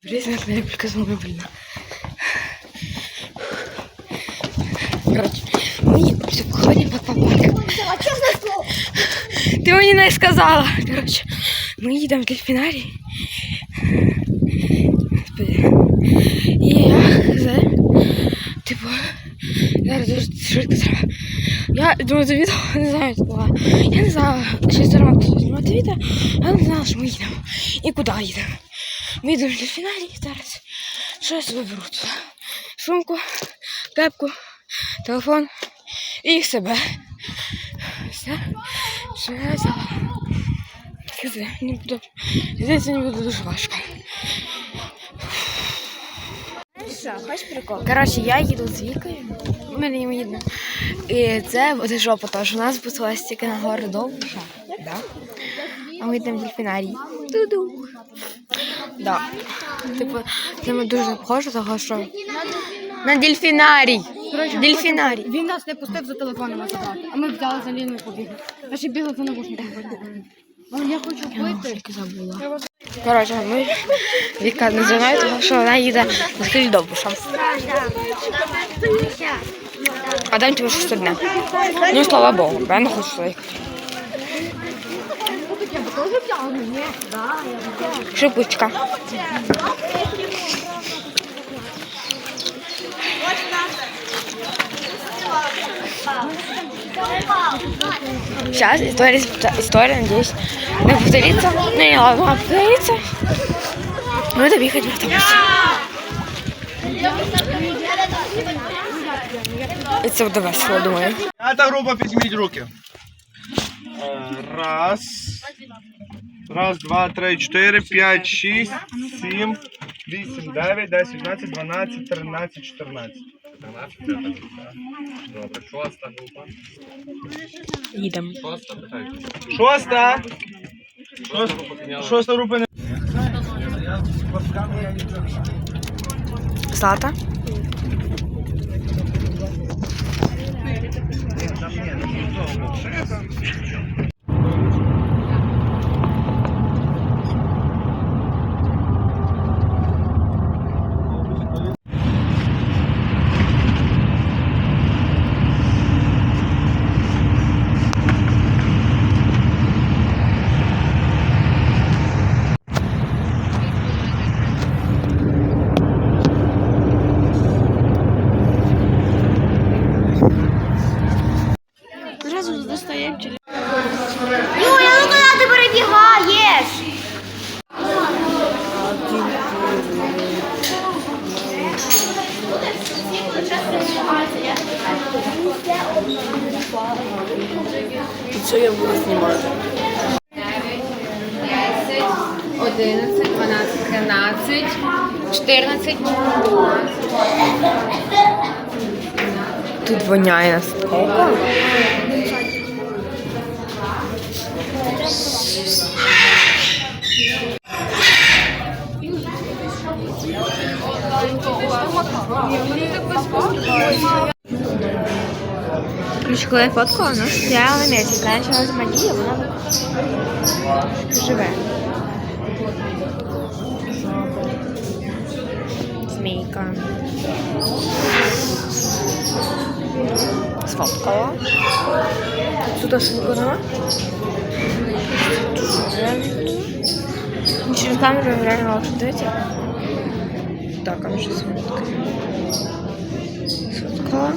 Привет, моя приказала больна. Короче, мы ходим по парку. Ти мені не сказала. Короче, ми їдемо в дельфінарій. Господи. І я хз. Типу, зараз дуже швидко треба. Я думаю, це відео не знаю, це була. Я не знала, що це треба знімати відео, але не знала, що ми їдемо. І куди їдемо. Ми їдемо в дельфінарій зараз. Що я собі беру туди? Сумку, кепку, телефон і себе. Все, що я взяла. Скажи, не буду. Здається, не буде дуже важко. Що, хочеш прикол? Коротше, я їду з Вікою. Ми не їдемо. І це буде жопа, тому що у нас бусилась тільки на гору довша. Да? А ми йдемо в дельфінарій. Туду. Да. Типу, це ми дуже похоже, того що. На дельфінарій. Дельфінарій. Він нас не пустив за телефоном забрати, а ми взяли за лінію і побігли. А ще бігли за навушниками. Я хочу пити. забула. Коротше, ми Віка не знає, тому що вона їде на Скільдовбуша. А дам тебе щось одне. Ну, слава Богу, я не хочу їхати. Шипучка. Сейчас история, история, надеюсь, не повторится. Ну, не, ладно, она повторится. Ну, это ехать в автобусе. І це буде весело, думаю. П'ята група, підніміть руки. Е, Раз. Раз, два, три, чотири, п'ять, шість, сім, вісім, дев'ять, десять, одинадцять, дванадцять, тринадцять, чотирнадцять. Добре, шоста група. Їдемо. Шоста, питай. Шоста. Шоста, шоста група не. Злата. Юля, 11, 12, 13, 14. Тут воняє настолько. Ключ, коли я фоткала, ну, я на місці. Коли я почала вона живе. Змійка. Сфоткала. Тут аж нікого нема. Через камеру реально лучше дивіться. Так, а ну що сфоткала. Сфоткала.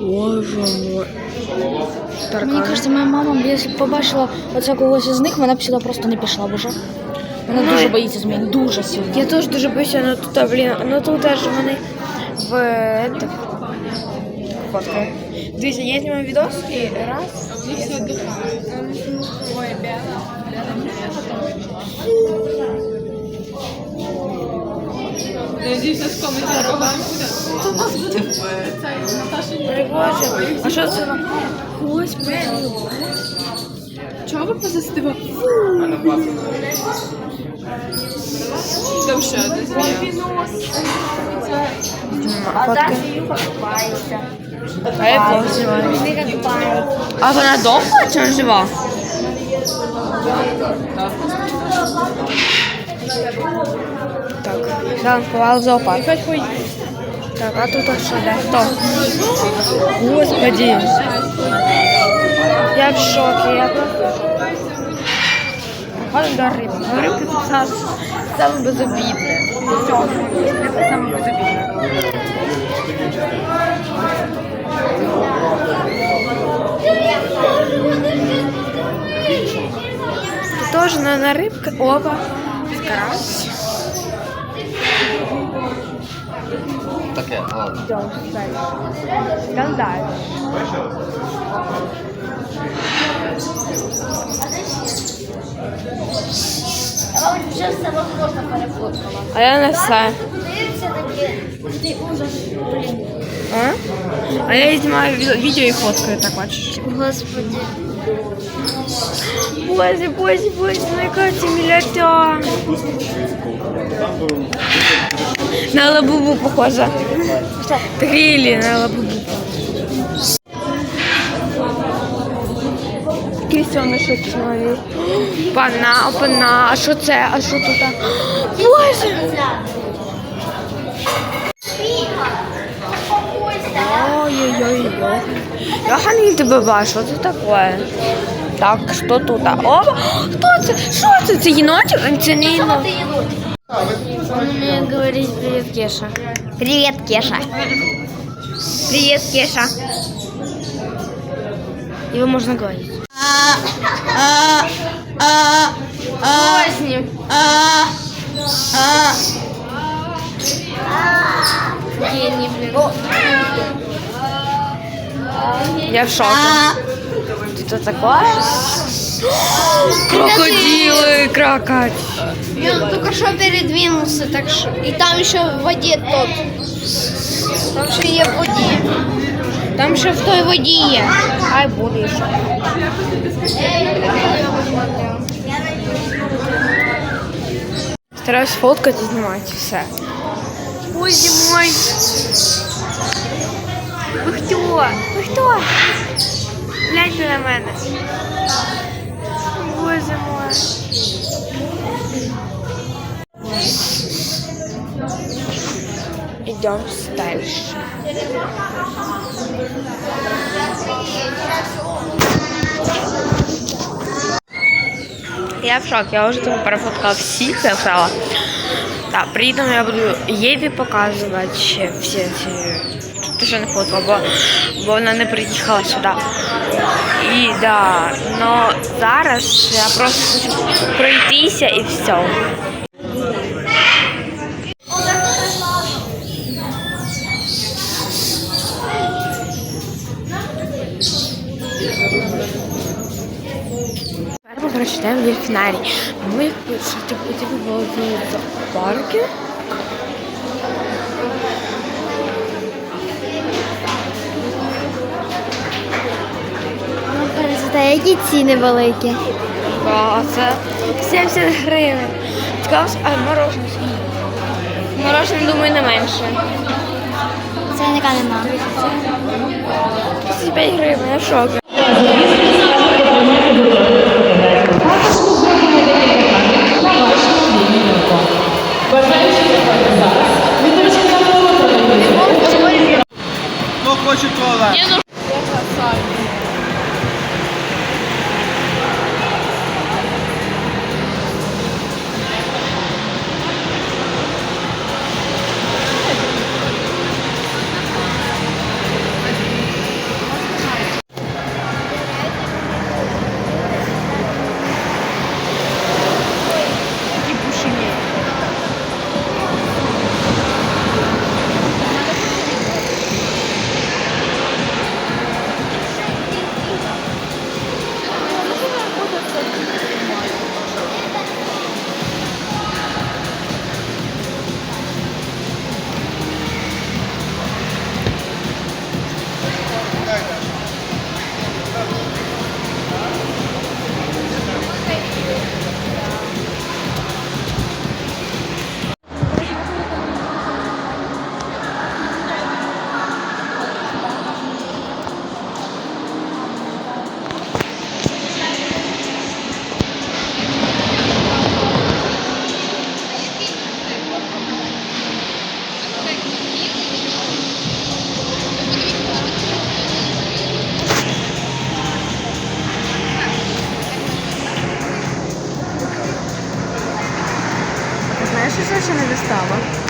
Боже мой. Мені кажеться, моя мама, якщо б побачила оце когось із них, вона б сюди просто не пішла б уже. Вона дуже боїться змін, дуже сильно. Я теж дуже боюся, але тут, блін, ну тут теж вони в это, фоткаю. Дивіться, я знімаю відос і раз. І все Боже, а що це? Господи. Чого ви позастива? Там ще одна змія. Фотки. А я знімаю. А вона довго чи жива? Так. Попали в зоопарк. Так, а тут що де? Хто? Господи. Я в шокі, я просто. Ходимо до риби. До рибки це саме, саме безобідне. Це саме безобідне. Тут тоже на, на рыбка. Опа. Карась. Таке, ладно. Идем дальше. Идем дальше. А я на все. А? А я знімаю ві- відео і фоткаю, так бачиш. Господи. Боже, боже, боже, ну яка це мілята. На лабубу похожа. Трілі на лабубу. Крістіони шокнові. Пана, опана, а що це? А що тут? Боже! Ой-ой-ой. Я не тебе бачу, що це таке? Так, що тут? О, хто це? Що це? Це єнотик? Це не єнотик. Он умеет говорить привет, Кеша. Привет, Кеша. Привет, Кеша. Его можно говорить. Поздний. Гений, блин. Я в шоке. Что такое? Крокодилы. И он только что передвинулся, так что... И там еще в воде тот. Там ще є в воді. Там ще в той воді є. Ай, буде ще. Стараюсь фоткать и снимать все. Боже мой. Ви хто? Ви хто? Гляньте на мене. Боже мой Идем дальше. Я в шоке, я уже там профоткала всіх, я встала. Так, приїдемо, я буду Єві показувати ще всі ці. Те, що не фоткала, бо, бо вона не приїхала сюди. І да, но зараз я просто хочу пройтися і все. йдемо в вірфінарій. Ми хотіли було в парки. Та які ціни великі. О, це 70 гривень. Цікаво, а морожене. Морожене, думаю, не менше. Це яка нема. 35 гривень, я шок. Iya. завершена вистава.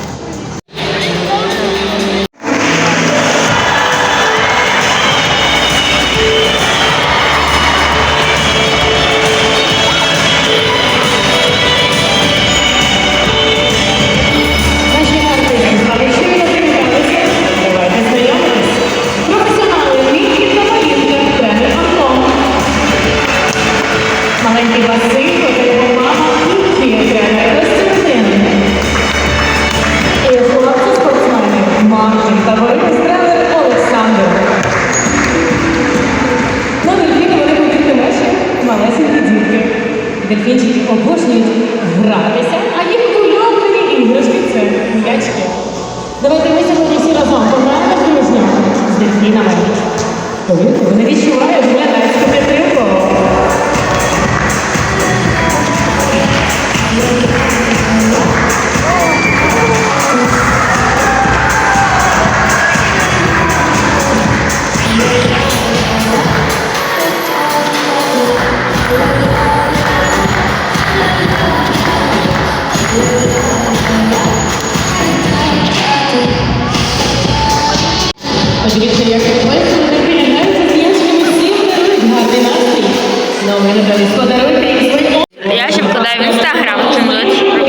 Подивіться, як весело вони переглядаються з іншими всім гарний настрій. Новий набрались подарунки і свої. Я ще вкладаю в інстаграм, чим лучше.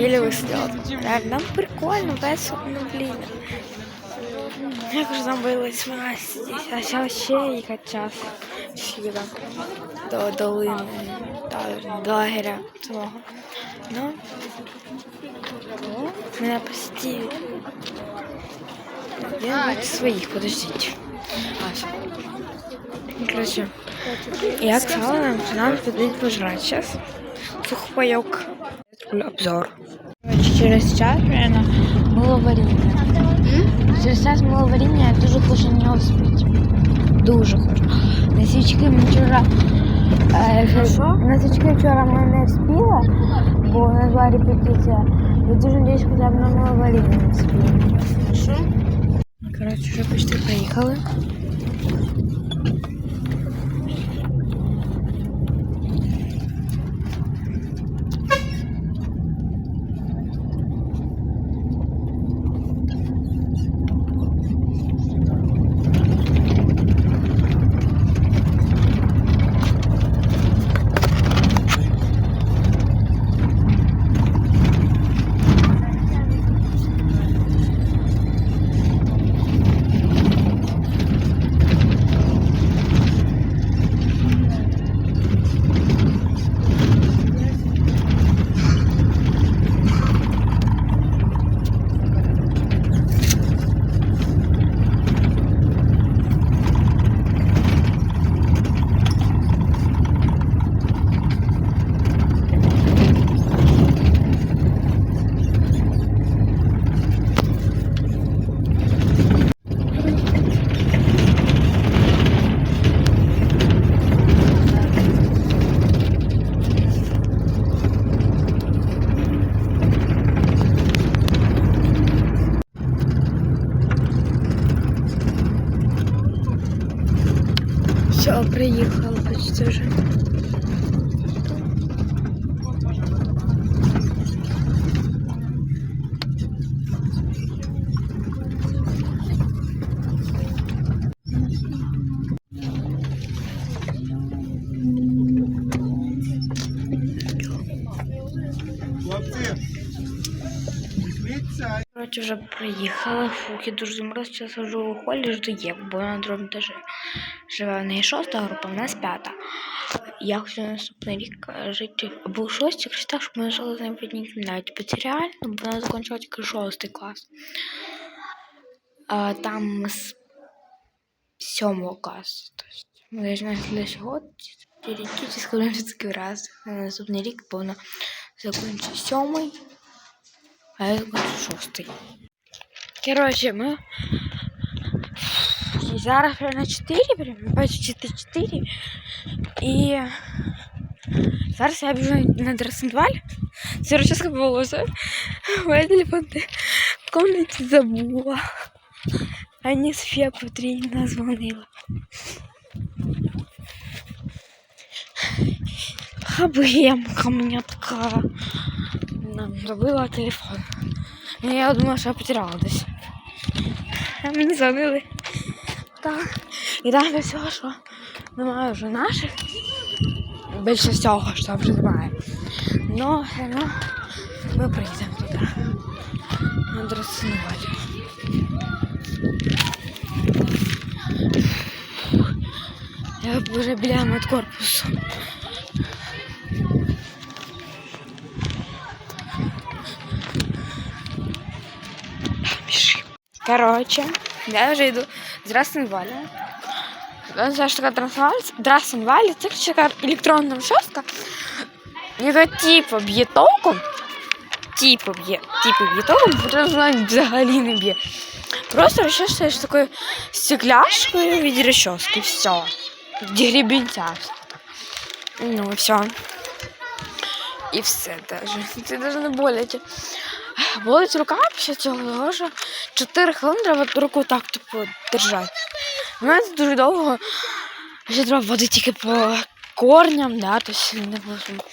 еле слет. Реально, нам прикольно, весело, ну блин. Як же нам было здесь, а сейчас вообще ехать час. Сіла до долини, до лагеря цього. Ну, мене пості. Я від своїх, подождіть. А, все. Короче, я сказала нам, нам туди пожрати зараз. Сухпайок. обзор. Через час, наверное, было варенье. Через час было варенье, я тоже хочу не успеть. Дуже хочу. На мы вчера... Э, хорошо? На свічки вчора ми не спіла, бо у нас була репетиція. Я дуже надіюсь, хотя бы на мило варенье не спіла. Що? Коротше, вже почти поехали. Коротше, вже приїхала. Фух, я дуже замерз, зараз сижу у холі, жду Єву, бо на другому етажі живе. В неї шоста група, в нас п'ята. Я хочу на наступний рік е, жити або у шостій, якщо так, щоб ми жили з нею в одній кімнаті. Бо це реально, бо вона закінчила тільки шостий клас. А, там з сьомого класу. Тобто, ми должны следующий год перейти з Колумбійський раз на наступний рік, бо вона закінчить сьомий, а я закінчу шостий. Короче, ми зараз вже на 4, прям бачу 4. І зараз я біжу на Драсенваль. Зараз чесно волосся. Моя телефон в комнаті забула. А не Софія Петрівна дзвонила. Хабемка у меня такая. Нам забыла телефон. Ну, Я думала, що я потеряла десь. А мені дзвонили. Так. І там до всього, що немає вже наших. Більше всього, що вже немає. Но все одно ми приїдемо туди. На Дросинваль. Я вже біля медкорпусу. Пиши. Короче, я вже йду з Драсенваля. Це ж така Драсенваль, Драсенваль, це ж така електронна шостка. Яка типу б'є током, типу б'є, типу б'є током, хоча вона взагалі не б'є. Просто розчищаєш такою стекляшкою від розчоски, все. Де гребінця. Ну, все. І все даже. Це даже не боляче. Болить рука після цього, що 4 хвилини треба руку так типу держати. У мене це дуже довго. Ще треба водити тільки по корням, да, тобто не можу.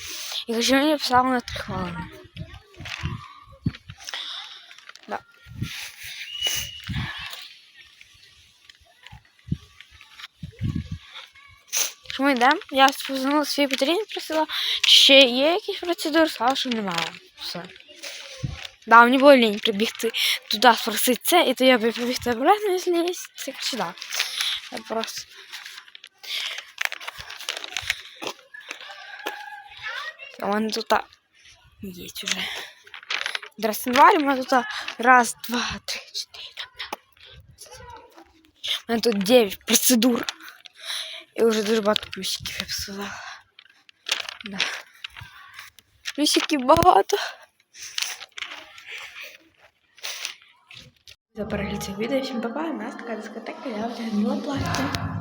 І хоча мені писали на 3 хвилини. Да. Ми йдемо? Я позвонила своїй потрібні, просила, ще є якісь процедури, сказала, що немає. Все. Да, мені було лінь прибігти туди спросити це, і то я би прибігти обратно, якщо є, це сюди. Я просто. А у мене тут є вже. Драсенваль, у мене тут раз, два, три, чотири. У мене тут 9 процедур. І вже дуже багато плюсиків я б сказала. Да. Плюсиків багато. За перегляд цього відео. Всім па-па. У нас така дискотека, я вдягнула плаття.